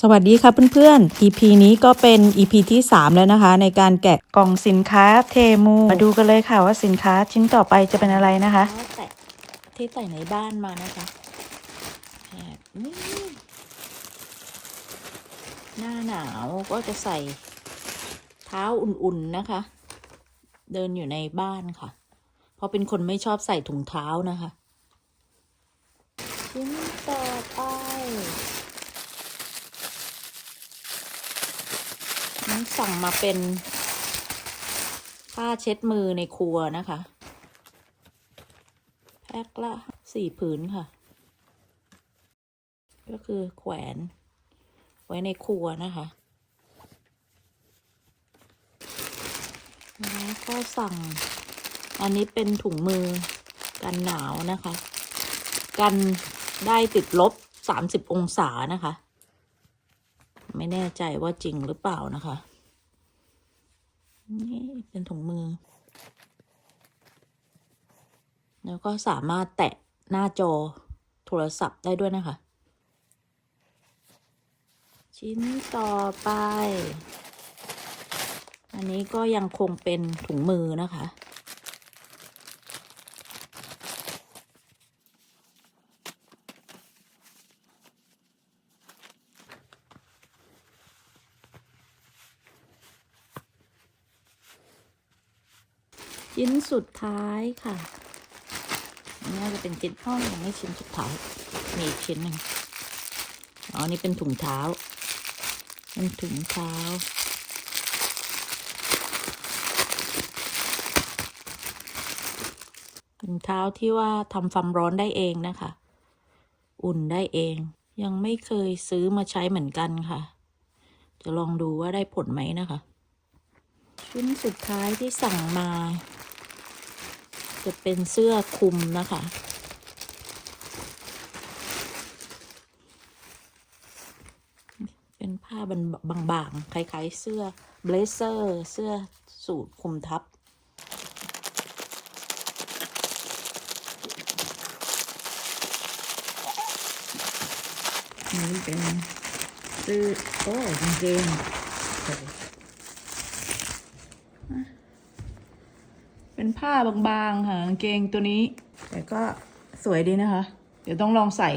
สวัสดีค่ะเพื่อนๆ EP นี้ก็เป็น EP ที่ 3 แล้วนะคะ ในการแกะกล่องสินค้าเทมู มาดูกันเลยค่ะว่าสินค้าชิ้นต่อไปจะเป็นอะไรนะคะที่ใส่ในบ้านมานะคะแอบนี่หน้าหนาวก็จะใส่เท้าอุ่นๆนะคะ เดินอยู่ในบ้านค่ะ เพราะเป็นคนไม่ชอบใส่ถุงเท้านะคะชิ้นต่อไป สั่งมาเป็นผ้าเช็ดมือในครัวนะคะแพ็คละสี่ผืนค่ะ ก็คือแขวนไว้ในครัวนะคะแล้วก็สั่งอันนี้เป็นถุงมือกันหนาวนะคะ กันได้ติดลบสามสิบองศานะคะ ไม่แน่ใจว่าจริงหรือเปล่านะคะ นี่เป็นถุงมือ แล้วก็สามารถแตะหน้าจอโทรศัพท์ได้ด้วยนะคะ ชิ้นต่อไป อันนี้ก็ยังคงเป็นถุงมือนะคะ ชิ้นสุดท้ายค่ะอันนี้น่าจะเป็นชิ้นห้องยังไม่ชิ้นสุดท้าย มีอีกชิ้นหนึ่งอ๋อ นี่เป็นถุงเท้า เป็นถุงเท้า ถุงเท้าที่ว่าทำความร้อนได้เองนะคะ อุ่นได้เอง ยังไม่เคยซื้อมาใช้เหมือนกันค่ะ จะลองดูว่าได้ผลไหมนะคะ ชิ้นสุดท้ายที่สั่งมา จะเป็นเสื้อคลุมนะคะ เป็นผ้าบางๆคล้ายๆ เสื้อเบลเซอร์ เสื้อสูทคลุมทับนี่เป็นซื้อโอ้กางเกง เป็นผ้าบางๆค่ะกางเกงตัวนี้ แต่ก็สวยดีนะคะ เดี๋ยวต้องลองใส่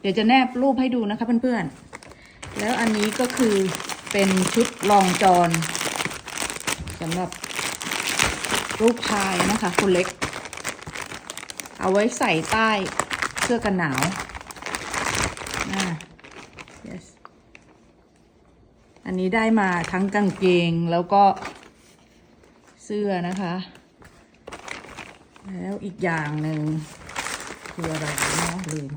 เดี๋ยวจะแนบรูปให้ดูนะคะเพื่อนๆ แล้วอันนี้ก็คือเป็นชุดรองจรสำหรับลูกชายนะคะ คนเล็ก เอาไว้ใส่ใต้เสื้อกันหนาวอ่า yes อันนี้ได้มาทั้งกางเกงแล้วก็ สื้อนะคะ แล้วอีกอย่างหนึ่งคืออะไรเนาะลืม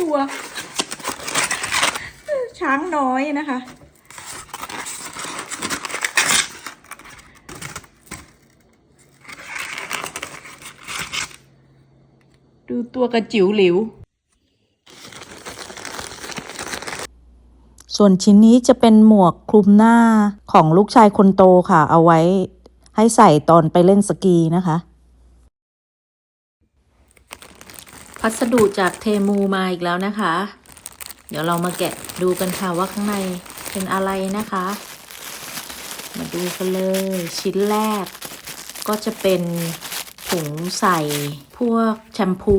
ตัว ช้างน้อยนะคะ ตัวกระจิ๋วหลิว ส่วนชิ้นนี้จะเป็นหมวกคลุมหน้าของลูกชายคนโตค่ะ เอาไว้ให้ใส่ตอนไปเล่นสกีนะคะ พัสดุจากเทมูมาอีกแล้วนะคะ เดี๋ยวเรามาแกะดูกันค่ะว่าข้างในเป็นอะไรนะคะ มาดูกันเลยชิ้นแรกก็จะเป็น ถุงใส่พวกแชมพู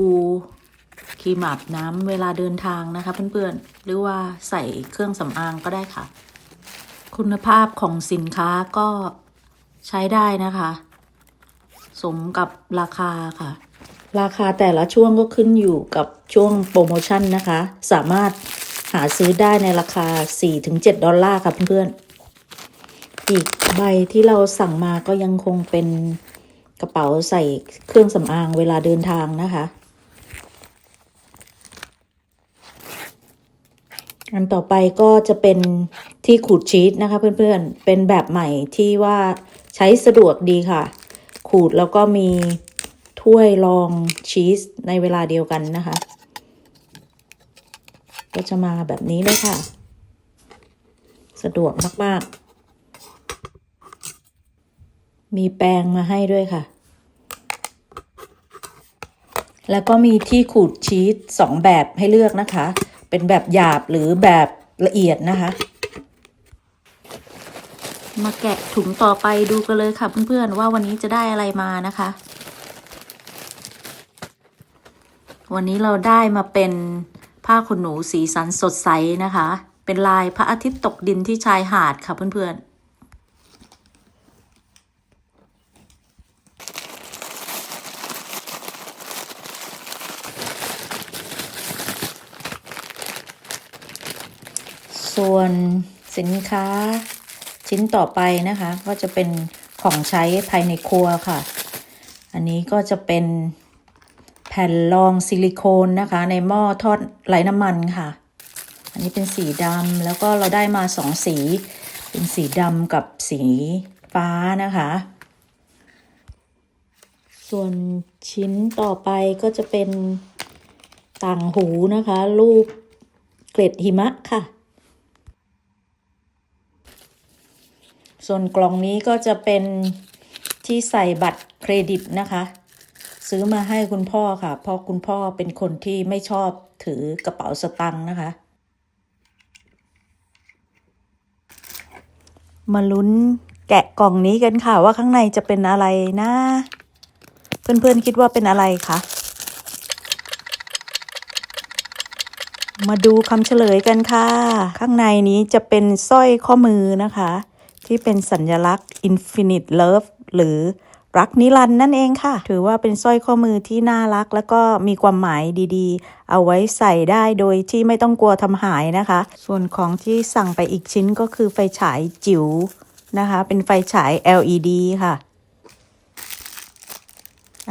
ครีมอาบน้ำเวลาเดินทางนะคะเพื่อนๆ หรือว่าใส่เครื่องสำอางก็ได้ค่ะ คุณภาพของสินค้าก็ใช้ได้นะคะ สมกับราคาค่ะ ราคาแต่ละช่วงก็ขึ้นอยู่กับช่วงโปรโมชั่นนะคะ สามารถหาซื้อได้ในราคา 4-7 ดอลลาร์ค่ะเพื่อนๆ อีกใบที่เราสั่งมาก็ยังคงเป็น กระเป๋าใส่เครื่องสำอางเวลาเดินทางนะคะ อันต่อไปก็จะเป็นที่ขูดชีสนะคะ เพื่อนๆ เป็นแบบใหม่ที่ว่าใช้สะดวกดีค่ะ ขูดแล้วก็มีถ้วยรองชีสในเวลาเดียวกันนะคะ ก็จะมาแบบนี้เลยค่ะ สะดวกมาก ๆ มีแปรงมาให้ด้วยค่ะ แล้วก็มีที่ขูดชีสสองแบบให้เลือกนะคะ เป็นแบบหยาบหรือแบบละเอียดนะคะ มาแกะถุงต่อไปดูกันเลยค่ะเพื่อนๆว่าวันนี้จะได้อะไรมานะคะ วันนี้เราได้มาเป็นผ้าขนหนูสีสันสดใสนะคะ เป็นลายพระอาทิตย์ตกดินที่ชายหาดค่ะเพื่อนๆ ส่วนสินค้าชิ้นต่อไปนะคะ ก็จะเป็นของใช้ภายในครัวค่ะ อันนี้ก็จะเป็นแผ่นรองซิลิโคนนะคะ ในหม้อทอดไร้น้ำมันค่ะ อันนี้เป็นสีดำแล้วก็เราได้มาสองสี เป็นสีดำกับสีฟ้านะคะ ส่วนชิ้นต่อไปก็จะเป็นต่างหูนะคะ รูปเกล็ดหิมะค่ะ ส่วนกล่องนี้ก็จะเป็นที่ใส่บัตรเครดิตนะคะ ซื้อมาให้คุณพ่อค่ะ เพราะคุณพ่อเป็นคนที่ไม่ชอบถือกระเป๋าสตังค์นะคะ มาลุ้นแกะกล่องนี้กันค่ะว่าข้างในจะเป็นอะไรนะ เพื่อนๆคิดว่าเป็นอะไรคะมาดูคำเฉลยกันค่ะ ข้างในนี้จะเป็นสร้อยข้อมือนะคะ ที่เป็นสัญลักษณ์ Infinite Love หรือรักนิรันดร์นั่นเองค่ะ ถือว่าเป็นสร้อยข้อมือที่น่ารัก แล้วก็มีความหมายดีๆ เอาไว้ใส่ได้โดยที่ไม่ต้องกลัวทำหายนะคะ ส่วนของที่สั่งไปอีกชิ้นก็คือไฟฉายจิ๋วนะคะ เป็นไฟฉาย LED ค่ะ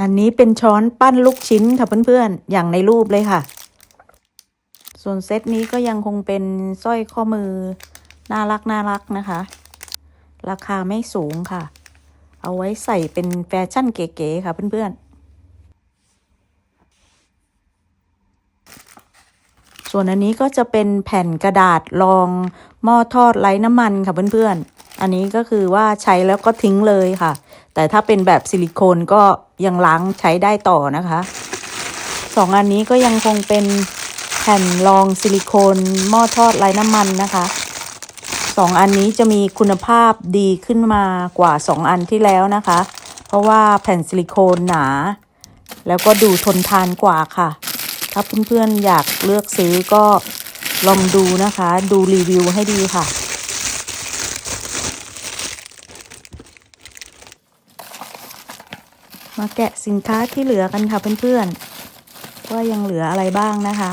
อันนี้เป็นช้อนปั้นลูกชิ้นค่ะเพื่อนๆ อย่างในรูปเลยค่ะ ส่วนเซตนี้ก็ยังคงเป็นสร้อยข้อมือน่ารักน่ารักนะคะ ราคาไม่สูงค่ะ เอาไว้ใส่เป็นแฟชั่นเก๋ๆค่ะเพื่อนๆ ส่วนอันนี้ก็จะเป็นแผ่นกระดาษรองหม้อทอดไร้น้ำมันค่ะเพื่อนๆอันนี้ก็คือว่าใช้แล้วก็ทิ้งเลยค่ะ แต่ถ้าเป็นแบบซิลิโคนก็ยังล้างใช้ได้ต่อนะคะสองอันนี้ก็ยังคงเป็นแผ่นรองซิลิโคนหม้อทอดไร้น้ำมันนะคะ สองอันนี้จะมีคุณภาพดีขึ้นมากว่าสองอันที่แล้วนะคะ เพราะว่าแผ่นซิลิโคนหนา แล้วก็ดูทนทานกว่าค่ะ ถ้าเพื่อนๆอยากเลือกซื้อก็ลองดูนะคะ ดูรีวิวให้ดีค่ะมาแกะสินค้าที่เหลือกันค่ะเพื่อนๆว่ายังเหลืออะไรบ้างนะคะ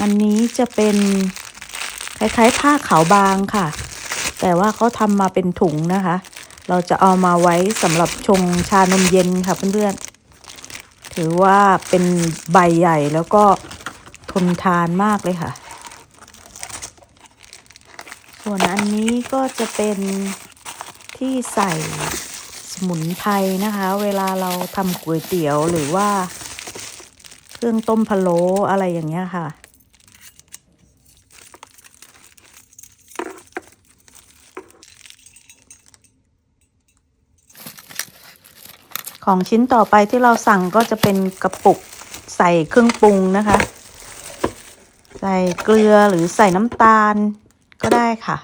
อันนี้จะเป็น คล้ายๆผ้าขาวบางค่ะ แต่ว่าเขาทำมาเป็นถุงนะคะ เราจะเอามาไว้สำหรับชงชานมเย็นค่ะเพื่อนๆ ถือว่าเป็นใบใหญ่แล้วก็ทนทานมากเลยค่ะ ส่วนอันนี้ก็จะเป็นที่ใส่สมุนไพรนะคะ เวลาเราทำก๋วยเตี๋ยวหรือว่า เครื่องต้มพะโล้อะไรอย่างเงี้ยค่ะ ของชิ้นต่อไปที่เราสั่งก็จะเป็นกระปุกใส่เครื่องปรุงนะคะ ใส่เกลือหรือใส่น้ำตาลก็ได้ค่ะ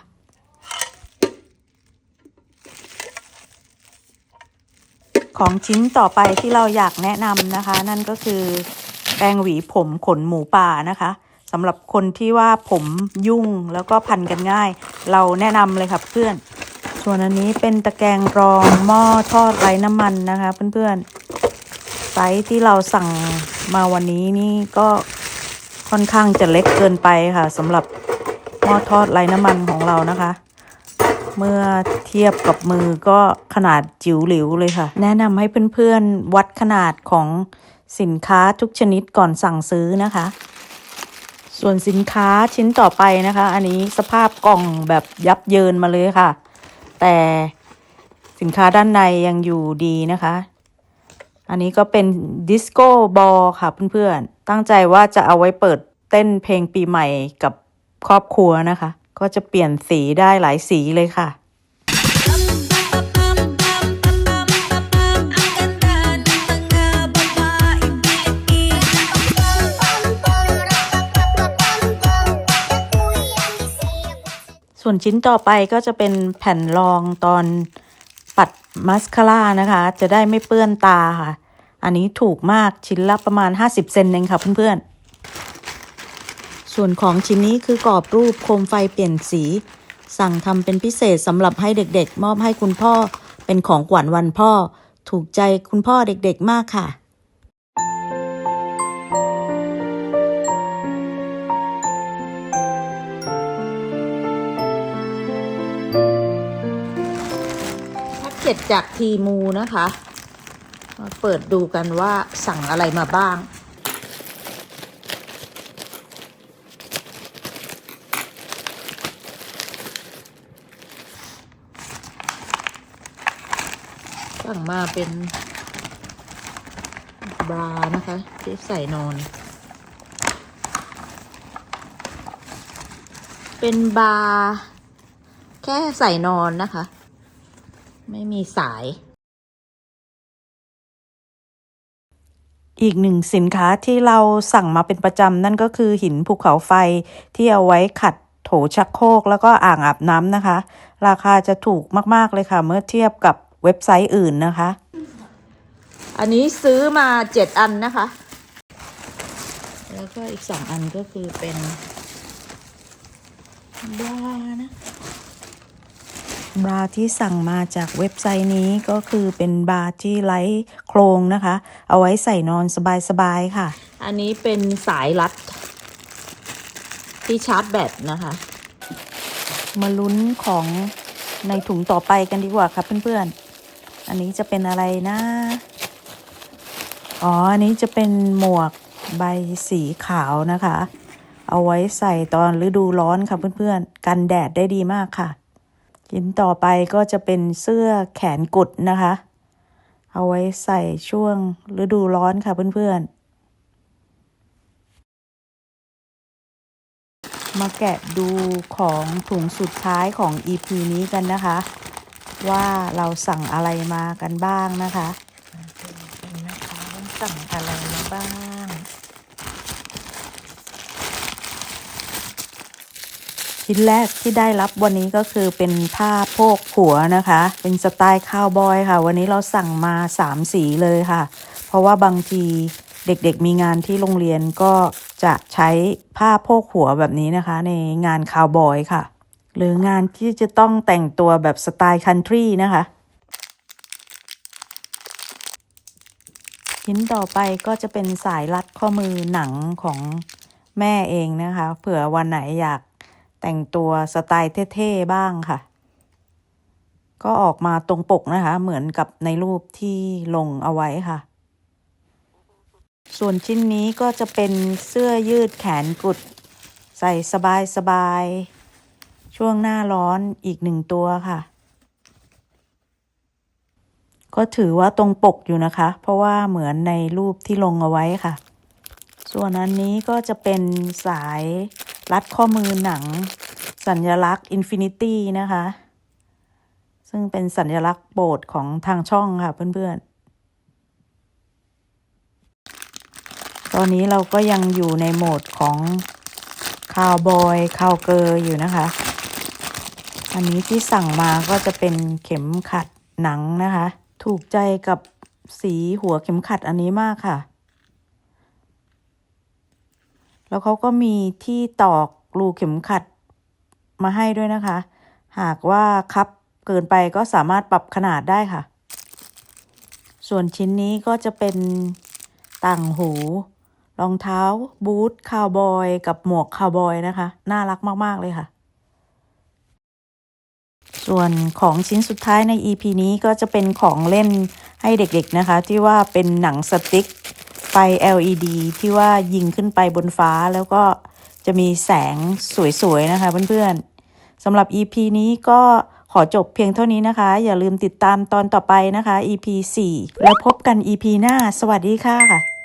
ของชิ้นต่อไปที่เราอยากแนะนำนะคะ นั่นก็คือแปรงหวีผมขนหมูป่านะคะสำหรับคนที่ว่าผมยุ่งแล้วก็พันกันง่าย เราแนะนำเลยค่ะเพื่อน ส่วนอันนี้เป็นตะแกรงรองหม้อทอดไร้น้ำมันนะคะเพื่อนๆ ไซส์ที่เราสั่งมาวันนี้นี่ก็ค่อนข้างจะเล็กเกินไปค่ะสำหรับหม้อทอดไร้น้ำมันของเรานะคะ เมื่อเทียบกับมือก็ขนาดจิ๋วหลิวเลยค่ะ แนะนำให้เพื่อนๆ วัดขนาดของสินค้าทุกชนิดก่อนสั่งซื้อนะคะ ส่วนสินค้าชิ้นต่อไปนะคะ อันนี้สภาพกล่องแบบยับเยินมาเลยค่ะ แต่สินค้าด้านในยังอยู่ดีนะคะ อันนี้ก็เป็นดิสโก้บอลค่ะเพื่อนๆ ตั้งใจว่าจะเอาไว้เปิดเต้นเพลงปีใหม่กับครอบครัวนะคะ ก็จะเปลี่ยนสีได้หลายสีเลยค่ะ ส่วนชิ้นต่อไปก็จะเป็นแผ่นรองตอนปัดมัสคาร่านะคะ จะได้ไม่เปื้อนตาค่ะ อันนี้ถูกมากชิ้นละประมาณ 50 เซนเองค่ะเพื่อนๆ ส่วนของชิ้นนี้คือกรอบรูปโคมไฟเปลี่ยนสี สั่งทำเป็นพิเศษสำหรับให้เด็กๆ มอบให้คุณพ่อเป็นของขวัญวันพ่อ ถูกใจคุณพ่อเด็กๆมากค่ะ เกจจากทีมูนะคะ มาเปิดดูกันว่าสั่งอะไรมาบ้าง สั่งมาเป็นบรานะคะที่ใส่นอน เป็นบาร์แค่ใส่นอนนะคะ ไม่มีสาย อีกหนึ่งสินค้าที่เราสั่งมาเป็นประจำนั่นก็คือหินภูเขาไฟที่เอาไว้ขัดโถชักโครกแล้วก็อ่างอาบน้ำนะคะ ราคาจะถูกมากๆเลยค่ะ เมื่อเทียบกับเว็บไซต์อื่นนะคะ อันนี้ซื้อมาเจ็ดอันนะคะ แล้วก็อีกสองอันก็คือเป็นบรานะ บราที่สั่งมาจากเว็บไซต์นี้ก็คือเป็นบราที่ไร้โครงนะคะ เอาไว้ใส่นอนสบายๆค่ะ อันนี้เป็นสายรัด ที่ชาร์จแบตนะคะ มาลุ้นของในถุงต่อไปกันดีกว่าครับเพื่อนๆ อันนี้จะเป็นอะไรนะ อ๋อ อันนี้จะเป็นหมวกใบสีขาวนะคะ เอาไว้ใส่ตอนฤดูร้อนค่ะเพื่อนๆ กันแดดได้ดีมากค่ะ ชิ้นต่อไปก็จะเป็นเสื้อแขนกุดนะคะ เอาไว้ใส่ช่วงฤดูร้อนค่ะเพื่อนๆ มาแกะดูของถุงสุดท้ายของ EP นี้กันนะคะ ว่าเราสั่งอะไรมากันบ้างนะคะมาดูกันนะคะว่าสั่งอะไรมาบ้าง ชิ้นแรกที่ได้รับวันนี้ก็คือเป็นผ้าโพกหัวนะคะ เป็นสไตล์คาวบอยค่ะ วันนี้เราสั่งมา 3 สีเลยค่ะ เพราะว่าบางทีเด็กๆมีงานที่โรงเรียนก็จะใช้ผ้าโพกหัวแบบนี้นะคะ ในงานคาวบอยค่ะ หรืองานที่จะต้องแต่งตัวแบบสไตล์คันทรีนะคะชิ้นต่อไปก็จะเป็นสายรัดข้อมือหนังของแม่เองนะคะ เผื่อวันไหนอยาก แต่งตัวสไตล์เท่ๆบ้างค่ะ ก็ออกมาตรงปกนะคะ เหมือนกับในรูปที่ลงเอาไว้ค่ะ ส่วนชิ้นนี้ก็จะเป็นเสื้อยืดแขนกุด ใส่สบายๆ ช่วงหน้าร้อนอีกหนึ่งตัวค่ะ ก็ถือว่าตรงปกอยู่นะคะ เพราะว่าเหมือนในรูปที่ลงเอาไว้ค่ะ ส่วนอันนี้ก็จะเป็นสาย รัดข้อมือหนัง สัญลักษณ์ Infinity นะคะ ซึ่งเป็นสัญลักษณ์โปรดของทางช่องค่ะเพื่อนๆ ตอนนี้เราก็ยังอยู่ในโหมดของคาวบอยคาวเกอร์อยู่นะคะ อันนี้ที่สั่งมาก็จะเป็นเข็มขัดหนังนะคะ ถูกใจกับสีหัวเข็มขัดอันนี้มากค่ะ แล้วเขาก็มีที่ตอกรูเข็มขัดมาให้ด้วยนะคะ หากว่าคับเกินไปก็สามารถปรับขนาดได้ค่ะ ส่วนชิ้นนี้ก็จะเป็นต่างหู รองเท้า บูทคาวบอย กับหมวกคาวบอยนะคะ น่ารักมาก ๆ เลยค่ะ ส่วนของชิ้นสุดท้ายใน EP นี้ก็จะเป็นของเล่นให้เด็กๆนะคะ ที่ว่าเป็นหนังสติ๊ก ไฟ LED ที่ว่ายิงขึ้นไปบนฟ้าแล้วก็จะมีแสงสวยๆนะคะเพื่อนๆสำหรับ EP นี้ก็ขอจบเพียงเท่านี้นะคะ อย่าลืมติดตามตอนต่อไปนะคะ EP 4 แล้วพบกัน EP หน้า สวัสดีค่ะ